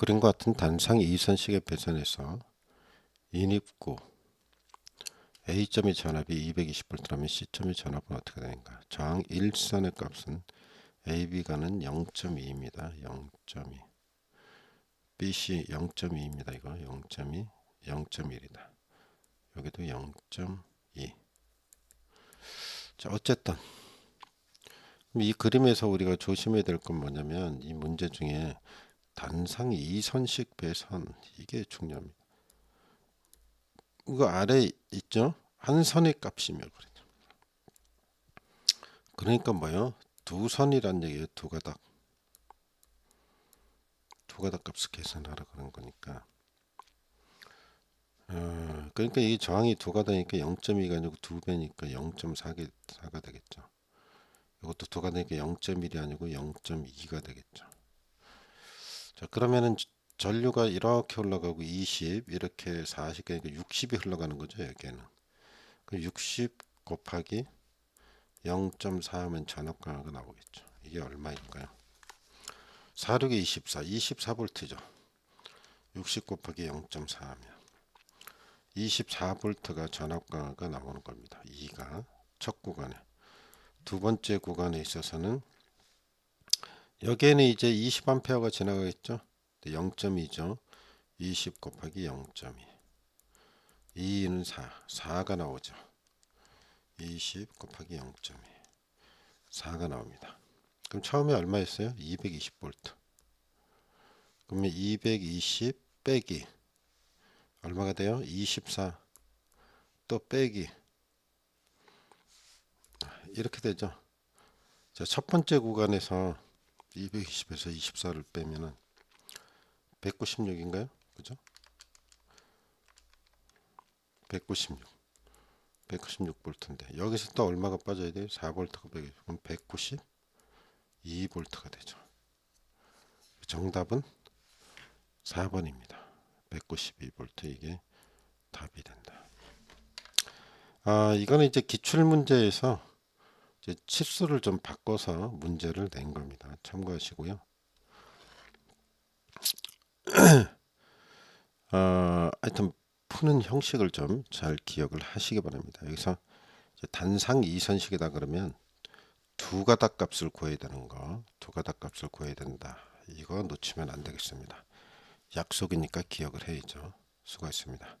그림과 같은 단상 이선식의 배선에서 인입구 A점의 전압이 220V라면 C점의 전압은 어떻게 되는가? 저항 1선의 값은 AB가는 0.2입니다. 0.2 BC 0.2입니다. 이거 0.2 0.1이다. 여기도 0.2 자 어쨌든 이 그림에서 우리가 조심해야 될 건 뭐냐면 이 문제 중에 단상 이선식 배선 이게 중요합니다. 이거 아래 있죠? 한 선의 값이며 그러죠. 그러니까 뭐요? 두 선이란 얘기예요. 두 가닥. 두 가닥 값을 계산하라 그런 거니까. 어, 그러니까 이 저항이 두 가닥이니까 0.2가 아니고 두 배니까 0.4가 되겠죠. 이것도 두 가닥이니까 0.1이 아니고 0.2가 되겠죠. 자 그러면은 전류가 이렇게 올라가고 20 이렇게 40 그러니까 60이 흘러가는 거죠 여기에는. 그 60 곱하기 0.4 하면 전압강화가 나오겠죠. 이게 얼마일까요? 46에 24 24볼트죠. 60 곱하기 0.4 하면. 24볼트가 전압강화가 나오는 겁니다. 2가 첫 구간에. 두 번째 구간에 있어서는 여기에는 이제 20A가 지나가겠죠. 0.2죠. 20 곱하기 0.2. 2는 4. 4가 나오죠. 20 곱하기 0.2. 4가 나옵니다. 그럼 처음에 얼마였어요? 220V. 그러면 220 빼기 얼마가 돼요? 24. 또 빼기 이렇게 되죠. 자, 첫 번째 구간에서 220에서 24를 빼면은 196인가요? 그죠? 196. 196볼트인데 여기서 또 얼마가 빠져야 돼요? 4볼트가 빼기 그럼 192볼트가 되죠. 정답은 4번입니다. 192볼트 이게 답이 된다. 아, 이거는 이제 기출 문제에서 이제 치수를 좀 바꿔서 문제를 낸 겁니다. 참고하시고요. 어, 하여튼 푸는 형식을 좀 잘 기억을 하시기 바랍니다. 여기서 단상 이선식이다 그러면 두 가닥 값을 구해야 되는 거, 두 가닥 값을 구해야 된다. 이거 놓치면 안 되겠습니다. 약속이니까 기억을 해야죠. 수고했습니다.